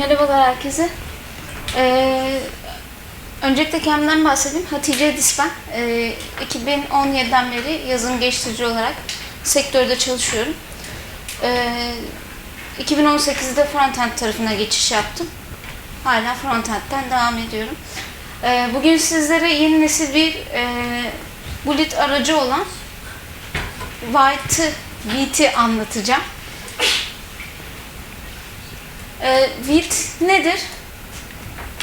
Merhabalar herkese. Ee, öncelikle kendimden bahsedeyim. Hatice Edis ben. Ee, 2017'den beri yazılım geliştirici olarak sektörde çalışıyorum. Ee, 2018'de frontend tarafına geçiş yaptım. Hala frontend'den devam ediyorum. Ee, bugün sizlere yeni nesil bir e, bullet aracı olan White Beat'i anlatacağım. Ee, vite nedir?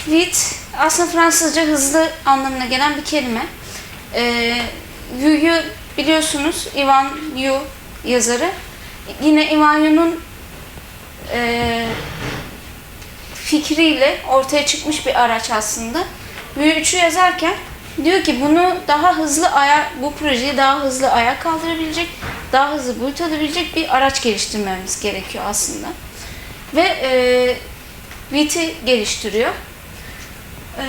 Vite aslında Fransızca hızlı anlamına gelen bir kelime. Ee, Yu'yu biliyorsunuz Ivan Yu yazarı. Yine Ivan Yu'nun e, fikriyle ortaya çıkmış bir araç aslında. Vue3'ü yazarken diyor ki bunu daha hızlı aya bu projeyi daha hızlı ayağa kaldırabilecek, daha hızlı boyut alabilecek bir araç geliştirmemiz gerekiyor aslında ve e, Vite'i geliştiriyor. E,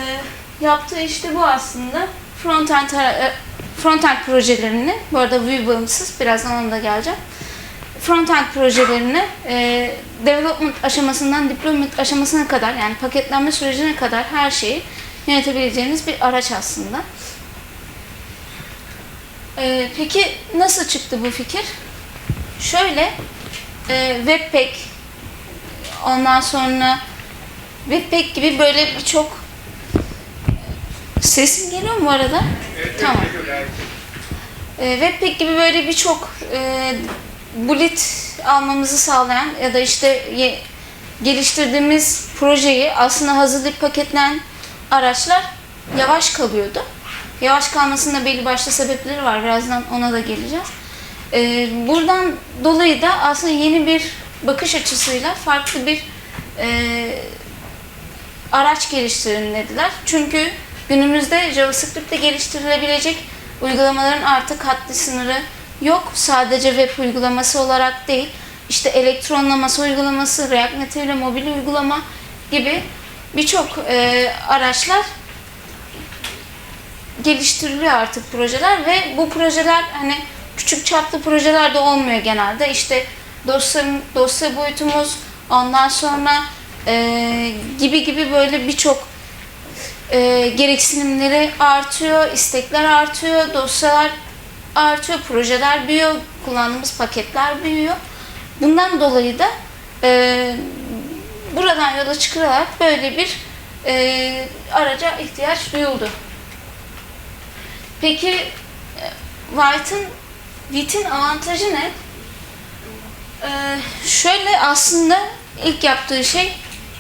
yaptığı işte bu aslında. Frontend, e, frontend projelerini, bu arada Vue bağımsız, birazdan ona da geleceğim. Frontend projelerini e, development aşamasından deployment aşamasına kadar yani paketlenme sürecine kadar her şeyi yönetebileceğiniz bir araç aslında. E, peki nasıl çıktı bu fikir? Şöyle, e, Webpack Ondan sonra Webpack gibi böyle birçok sesim geliyor mu bu arada? tamam. Ee, Webpack gibi böyle birçok e, bullet almamızı sağlayan ya da işte ye- geliştirdiğimiz projeyi aslında hazırlayıp paketleyen araçlar yavaş kalıyordu. Yavaş kalmasının da belli başlı sebepleri var. Birazdan ona da geleceğiz. Ee, buradan dolayı da aslında yeni bir bakış açısıyla farklı bir e, araç geliştirin dediler. Çünkü günümüzde JavaScript'te geliştirilebilecek uygulamaların artık haddi sınırı yok. Sadece web uygulaması olarak değil, işte elektronlaması uygulaması, React Native ile mobil uygulama gibi birçok e, araçlar geliştiriliyor artık projeler ve bu projeler hani küçük çaplı projeler de olmuyor genelde. İşte dosya, dosya boyutumuz, ondan sonra e, gibi gibi böyle birçok e, gereksinimleri artıyor, istekler artıyor, dosyalar artıyor, projeler büyüyor, kullandığımız paketler büyüyor. Bundan dolayı da e, buradan yola çıkılarak böyle bir e, araca ihtiyaç duyuldu. Peki e, White'ın Vit'in avantajı ne? Ee, şöyle aslında ilk yaptığı şey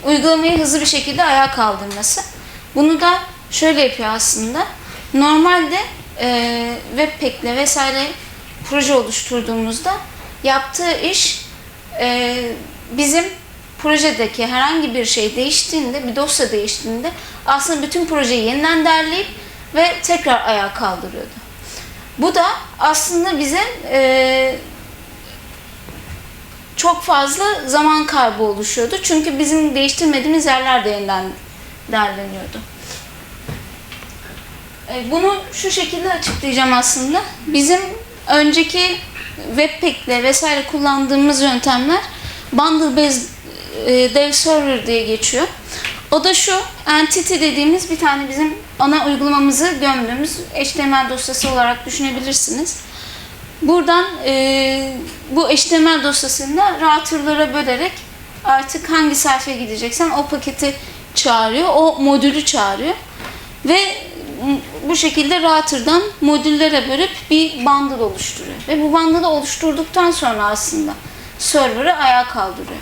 uygulamayı hızlı bir şekilde ayağa kaldırması. Bunu da şöyle yapıyor aslında. Normalde e, Webpack'le vesaire proje oluşturduğumuzda yaptığı iş e, bizim projedeki herhangi bir şey değiştiğinde, bir dosya değiştiğinde aslında bütün projeyi yeniden derleyip ve tekrar ayağa kaldırıyordu. Bu da aslında bize e, çok fazla zaman kaybı oluşuyordu. Çünkü bizim değiştirmediğimiz yerler de yeniden derleniyordu. E, bunu şu şekilde açıklayacağım aslında. Bizim önceki Webpack'le vesaire kullandığımız yöntemler Bundle Based e, Dev Server diye geçiyor. O da şu, entity dediğimiz bir tane bizim ana uygulamamızı gömdüğümüz HTML dosyası olarak düşünebilirsiniz. Buradan e, bu HTML dosyasını da router'lara bölerek artık hangi sayfaya gideceksen o paketi çağırıyor, o modülü çağırıyor. Ve bu şekilde router'dan modüllere bölüp bir bundle oluşturuyor. Ve bu bundle'ı oluşturduktan sonra aslında server'ı ayağa kaldırıyor.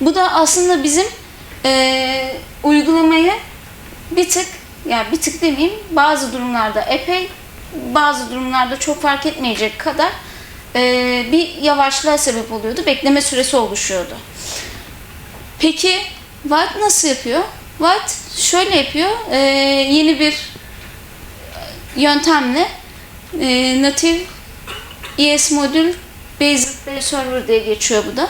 Bu da aslında bizim e, uygulamayı bir tık, yani bir tık demeyeyim, bazı durumlarda epey, bazı durumlarda çok fark etmeyecek kadar e, bir yavaşlığa sebep oluyordu. Bekleme süresi oluşuyordu. Peki White nasıl yapıyor? White şöyle yapıyor, e, yeni bir yöntemle e, Native ES modül Basic Dev Server diye geçiyor bu da.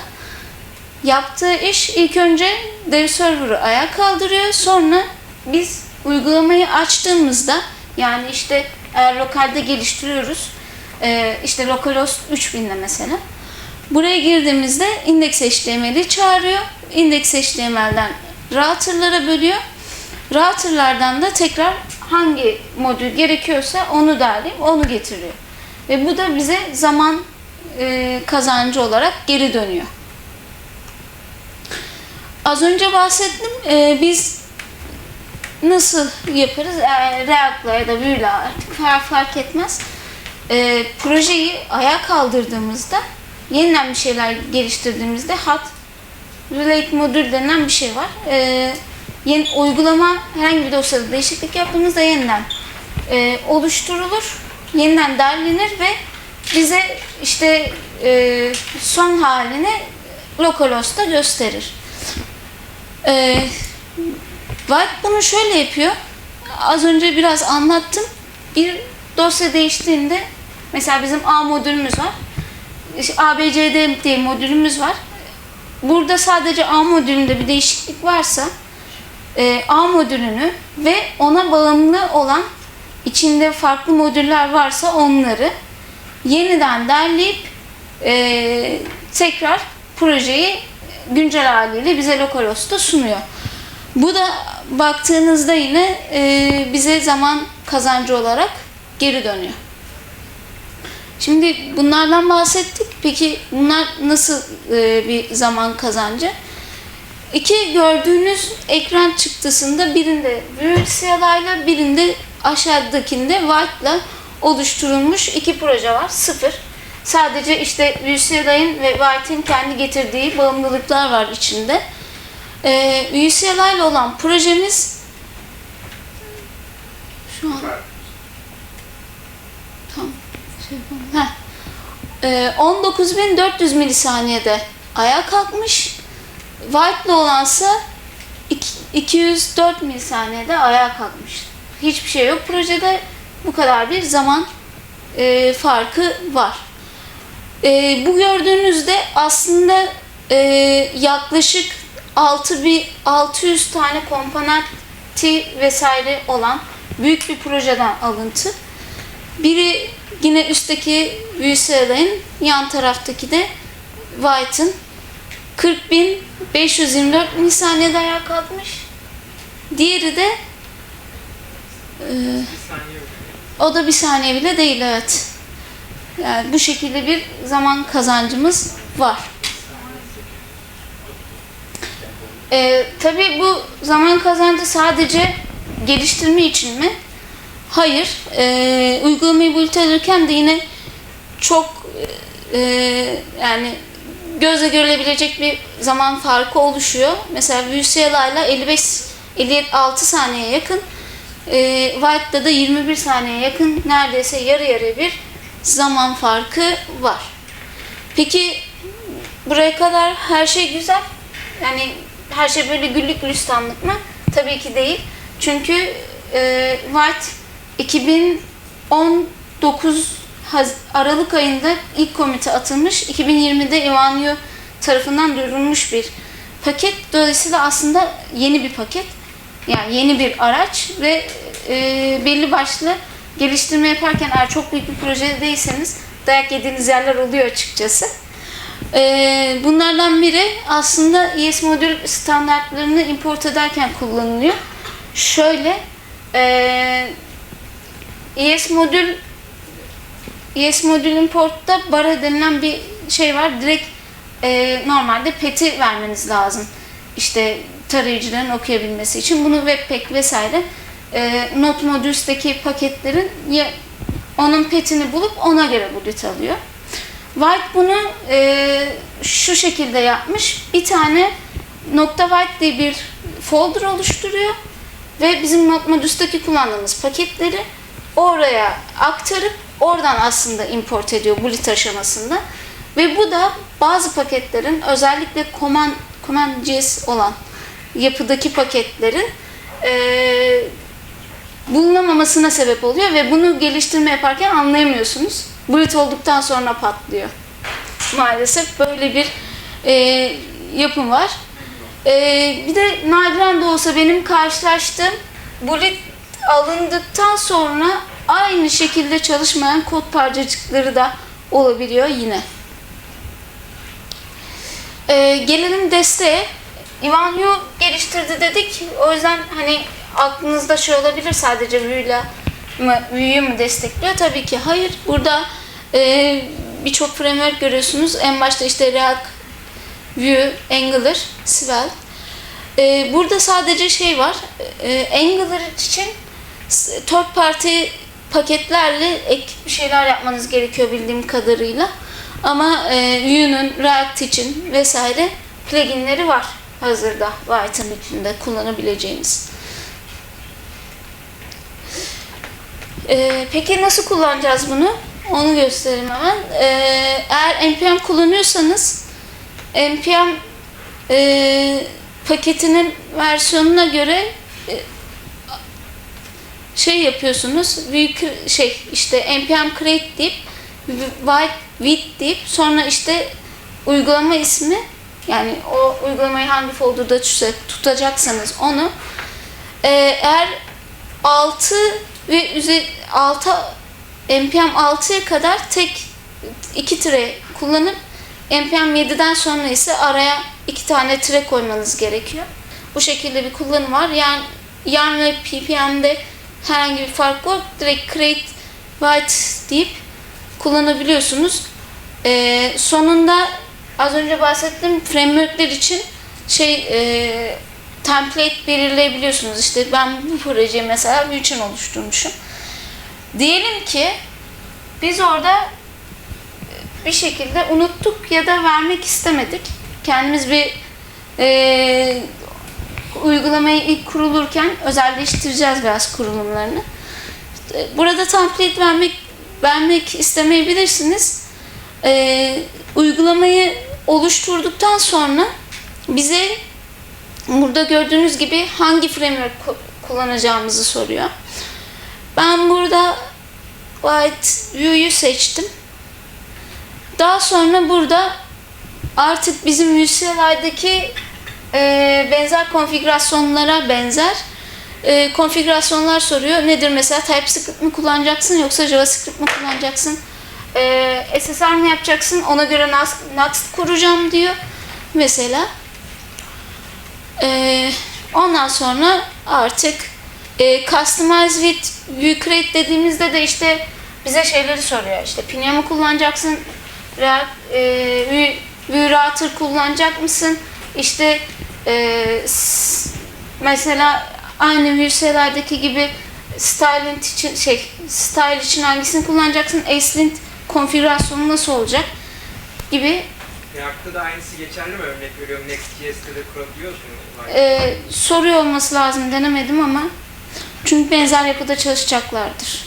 Yaptığı iş ilk önce dev server'ı ayağa kaldırıyor. Sonra biz uygulamayı açtığımızda yani işte eğer lokalde geliştiriyoruz e, işte localhost 3000'de mesela buraya girdiğimizde index HTML'i çağırıyor. Index HTML'den routerlara bölüyor. Routerlardan da tekrar hangi modül gerekiyorsa onu derleyip onu getiriyor. Ve bu da bize zaman e, kazancı olarak geri dönüyor. Az önce bahsettim. e, biz nasıl yaparız? Yani React'la ya da Vue'la artık fark, etmez. E, projeyi ayağa kaldırdığımızda yeniden bir şeyler geliştirdiğimizde hot relate modül denen bir şey var. E, yeni uygulama herhangi bir dosyada değişiklik yaptığımızda yeniden e, oluşturulur, yeniden derlenir ve bize işte e, son halini localhost'ta gösterir. E, White bunu şöyle yapıyor. Az önce biraz anlattım. Bir dosya değiştiğinde mesela bizim A modülümüz var. İşte ABCD diye modülümüz var. Burada sadece A modülünde bir değişiklik varsa e, A modülünü ve ona bağımlı olan içinde farklı modüller varsa onları yeniden derleyip e, tekrar projeyi güncel haliyle bize localhost'ta sunuyor. Bu da baktığınızda yine e, bize zaman kazancı olarak geri dönüyor. Şimdi bunlardan bahsettik. Peki bunlar nasıl e, bir zaman kazancı? İki gördüğünüz ekran çıktısında birinde Vue birinde aşağıdakinde White'la oluşturulmuş iki proje var. Sıfır. Sadece işte Vue ve White'in kendi getirdiği bağımlılıklar var içinde. Ee, UCLI ile olan projemiz şu an tam şey. Heh. Ee, 19.400 milisaniyede ayağa kalkmış. White'le olansa iki- 204 milisaniyede ayağa kalkmış. Hiçbir şey yok. Projede bu kadar bir zaman e, farkı var. E, bu gördüğünüzde aslında e, yaklaşık 6600 tane komponenti vesaire olan büyük bir projeden alıntı. Biri yine üstteki VSL'in yan taraftaki de White'ın 40.524 milisaniyede ayağa kalkmış. Diğeri de e, o da bir saniye bile değil evet. Yani bu şekilde bir zaman kazancımız var. Ee, tabii bu zaman kazancı sadece geliştirme için mi? Hayır. Ee, uygulamayı build alırken de yine çok e, yani gözle görülebilecek bir zaman farkı oluşuyor. Mesela VCLI ile 55 56 saniye yakın e, White'da da 21 saniye yakın neredeyse yarı yarıya bir zaman farkı var. Peki buraya kadar her şey güzel. Yani her şey böyle güllük gülistanlık mı? Tabii ki değil. Çünkü e, White 2019 Haz- Aralık ayında ilk komite atılmış. 2020'de Ivanio tarafından duyurulmuş bir paket. Dolayısıyla aslında yeni bir paket. Yani yeni bir araç ve e, belli başlı geliştirme yaparken eğer çok büyük bir projede değilseniz dayak yediğiniz yerler oluyor açıkçası. Ee, bunlardan biri aslında ES modül standartlarını import ederken kullanılıyor. Şöyle e, ES modül ES modül importta bara denilen bir şey var. Direkt e, normalde PET'i vermeniz lazım. İşte tarayıcıların okuyabilmesi için. Bunu Webpack vesaire e, Not Module'deki paketlerin ya, onun petini bulup ona göre bulut alıyor. White bunu e, şu şekilde yapmış. Bir tane nokta white diye bir folder oluşturuyor ve bizim Not Modules'daki kullandığımız paketleri oraya aktarıp oradan aslında import ediyor bulut aşamasında. Ve bu da bazı paketlerin özellikle command, command.js olan yapıdaki paketlerin e, bulunamamasına sebep oluyor ve bunu geliştirme yaparken anlayamıyorsunuz. Bulut olduktan sonra patlıyor. Maalesef böyle bir e, yapım var. E, bir de nadiren de olsa benim karşılaştığım bulut alındıktan sonra aynı şekilde çalışmayan kod parçacıkları da olabiliyor yine. E, gelelim desteğe. Ivan Yu geliştirdi dedik. O yüzden hani aklınızda şey olabilir sadece Vue'yla mı, Vue'yu mu destekliyor? Tabii ki hayır. Burada e, birçok framework görüyorsunuz. En başta işte React, Vue, Angular, Svelte. E, burada sadece şey var. E, Angular için third party paketlerle ek bir şeyler yapmanız gerekiyor bildiğim kadarıyla. Ama e, Vue'nun React için vesaire pluginleri var hazırda White'ın içinde kullanabileceğiniz. E, peki nasıl kullanacağız bunu? Onu göstereyim hemen. E, eğer npm kullanıyorsanız npm e, paketinin versiyonuna göre e, şey yapıyorsunuz. Büyük şey işte npm create deyip white with deyip sonra işte uygulama ismi yani o uygulamayı hangi folderda tutacak- tutacaksanız onu e, eğer 6 ve üzeri 6 npm 6'ya kadar tek iki tire kullanıp npm 7'den sonra ise araya iki tane tire koymanız gerekiyor. Bu şekilde bir kullanım var. Yani yarn ve ppm'de herhangi bir fark yok. Direkt create white deyip kullanabiliyorsunuz. Ee, sonunda az önce bahsettiğim frameworkler için şey e, template belirleyebiliyorsunuz. İşte ben bu projeyi mesela bir için oluşturmuşum. Diyelim ki biz orada bir şekilde unuttuk ya da vermek istemedik. Kendimiz bir e, uygulamayı ilk kurulurken özelleştireceğiz biraz kurulumlarını. E, Burada template vermek vermek istemeyebilirsiniz. E, uygulamayı oluşturduktan sonra bize burada gördüğünüz gibi hangi framework ku- kullanacağımızı soruyor. Ben burada White Vue'yu seçtim. Daha sonra burada artık bizim UCLI'deki e, benzer konfigürasyonlara benzer e, konfigürasyonlar soruyor. Nedir mesela TypeScript mi kullanacaksın yoksa JavaScript mi kullanacaksın? E, SSR mi yapacaksın? Ona göre Next kuracağım diyor. Mesela. E, ondan sonra artık e, Customize with Create dediğimizde de işte bize şeyleri soruyor. İşte Pinia mı kullanacaksın? React, e, kullanacak mısın? İşte e, mesela aynı Vue'lerdeki gibi Stylint için şey style için hangisini kullanacaksın? Acelint konfigürasyonu nasıl olacak? gibi React'ta da aynısı geçerli mi? Örnek veriyorum Next.js'te de kurabiliyoruz mu? e, soruyor olması lazım denemedim ama çünkü benzer yapıda çalışacaklardır.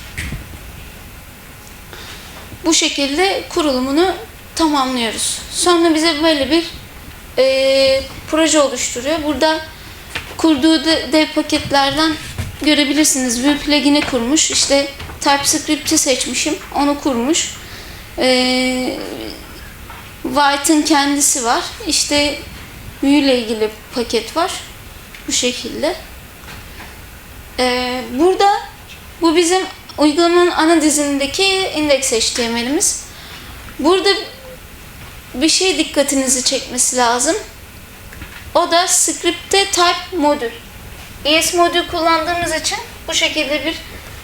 Bu şekilde kurulumunu tamamlıyoruz. Sonra bize böyle bir e, proje oluşturuyor. Burada kurduğu de- dev paketlerden görebilirsiniz. Vue plugin'i kurmuş. İşte TypeScript'i seçmişim. Onu kurmuş. E, White'ın kendisi var. İşte ile ilgili paket var. Bu şekilde. Ee, burada bu bizim uygulamanın ana dizindeki index HTML'imiz. Burada bir şey dikkatinizi çekmesi lazım. O da script'te type modül. ES modül kullandığımız için bu şekilde bir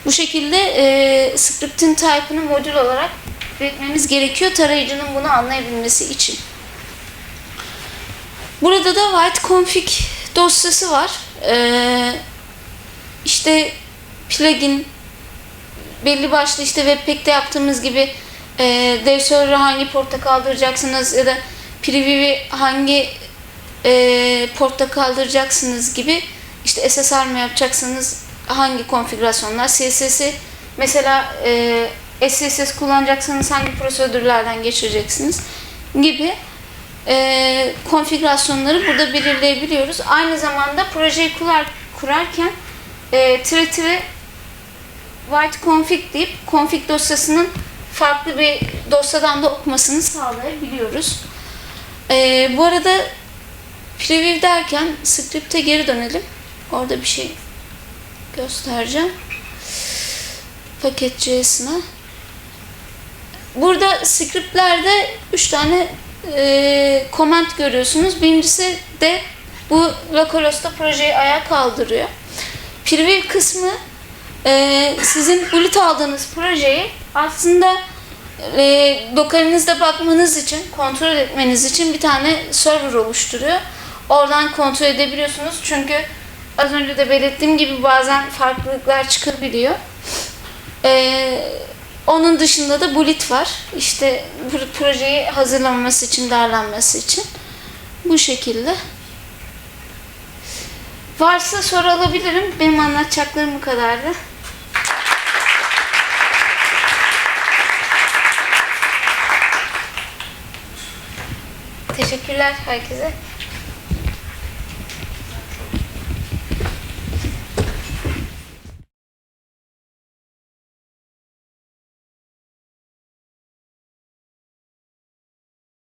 bu şekilde e, script'in type'ını modül olarak belirtmemiz gerekiyor tarayıcının bunu anlayabilmesi için. Burada da white config dosyası var. Ee, işte plugin belli başlı işte webpack'te yaptığımız gibi e, dev server'ı hangi porta kaldıracaksınız ya da preview'i hangi e, porta kaldıracaksınız gibi işte SSR mı yapacaksınız hangi konfigürasyonlar CSS'i mesela e, SCSS kullanacaksanız hangi prosedürlerden geçireceksiniz gibi e, konfigürasyonları burada belirleyebiliyoruz. Aynı zamanda projeyi kurar, kurarken e, tire tire white config deyip config dosyasının farklı bir dosyadan da okumasını sağlayabiliyoruz. E, bu arada preview derken script'e geri dönelim. Orada bir şey göstereceğim. Paket.js'ine. Burada scriptlerde 3 tane e, comment görüyorsunuz. Birincisi de Bu Lacoste projeyi ayağa kaldırıyor. Preview kısmı e, sizin bulut aldığınız projeyi aslında e, lokalinizde bakmanız için, kontrol etmeniz için bir tane server oluşturuyor. Oradan kontrol edebiliyorsunuz. Çünkü az önce de belirttiğim gibi bazen farklılıklar çıkabiliyor. E, onun dışında da Bulit var. İşte projeyi hazırlanması için, derlenmesi için. Bu şekilde. Varsa soru alabilirim. Benim anlatacaklarım bu kadardı. Teşekkürler herkese.